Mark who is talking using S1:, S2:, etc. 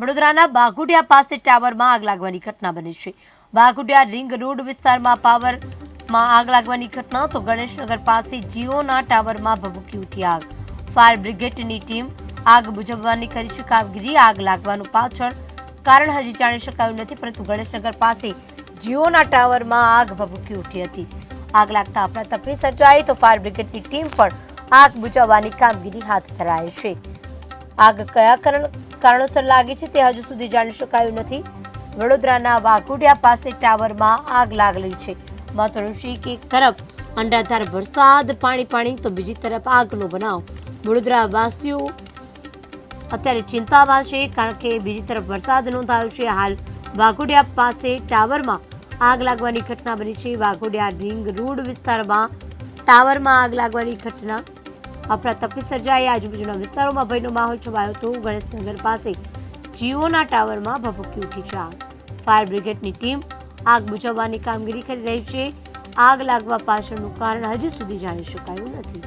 S1: વડોદરાના બાઘુડિયા પાસે ટાવરમાં આગ લાગવાની ઘટના બની છે. બાઘુડિયા રિંગ રોડ વિસ્તારમાં પાવરમાં આગ લાગવાની ઘટના તો ગણેશનગર પાસે જીઓના ટાવરમાં ભભૂકી ઉઠી આગ. ફાયર બ્રિગેડની ટીમ આગ બુઝાવવાની કરી છે. કામગીરી આગ લાગવાનું પાછળ કારણ હજી જાણી શકાયું નથી, પરંતુ ગણેશનગર પાસે જીઓના ટાવરમાં આગ ભભૂકી ઉઠી હતી. આગ લાગતા અફરાતફરી સર્જાઈ તો ફાયર બ્રિગેડની ટીમ પણ આગ બુઝાવવાની કામગીરી હાથ ધરાય છે. આગ કયા કારણ- કારણોસર લાગી છે તે હજુ સુધી જાણી શકાયું નથી. વડોદરાના વાઘોડિયા પાસે ટાવરમાં આગ લાગેલી છે. મહત્વનું છે કે એક તરફ અંડાધાર વરસાદ, પાણી પાણી, તો બીજી તરફ આગનો બનાવ. વડોદરા વાસીઓ અત્યારે ચિંતામાં છે કારણ કે બીજી તરફ વરસાદ નોંધાયો છે. હાલ વાઘોડિયા પાસે ટાવરમાં આગ લાગવાની ઘટના બની છે. વાઘોડિયા રિંગ રોડ વિસ્તારમાં ટાવરમાં આગ લાગવાની ઘટના અફરાતફરી સર્જાઈ આજુબાજુના વિસ્તારોમાં ભયનો માહોલ છવાયો હતો ગણેશનગર પાસે જીઓના ટાવરમાં ભભૂકી ઉઠી છે આગ ફાયર બ્રિગેડની ટીમ આગ બુઝાવવાની કામગીરી કરી રહી છે. આગ લાગવા પાછળનું કારણ હજી સુધી જાણી શકાયું નથી.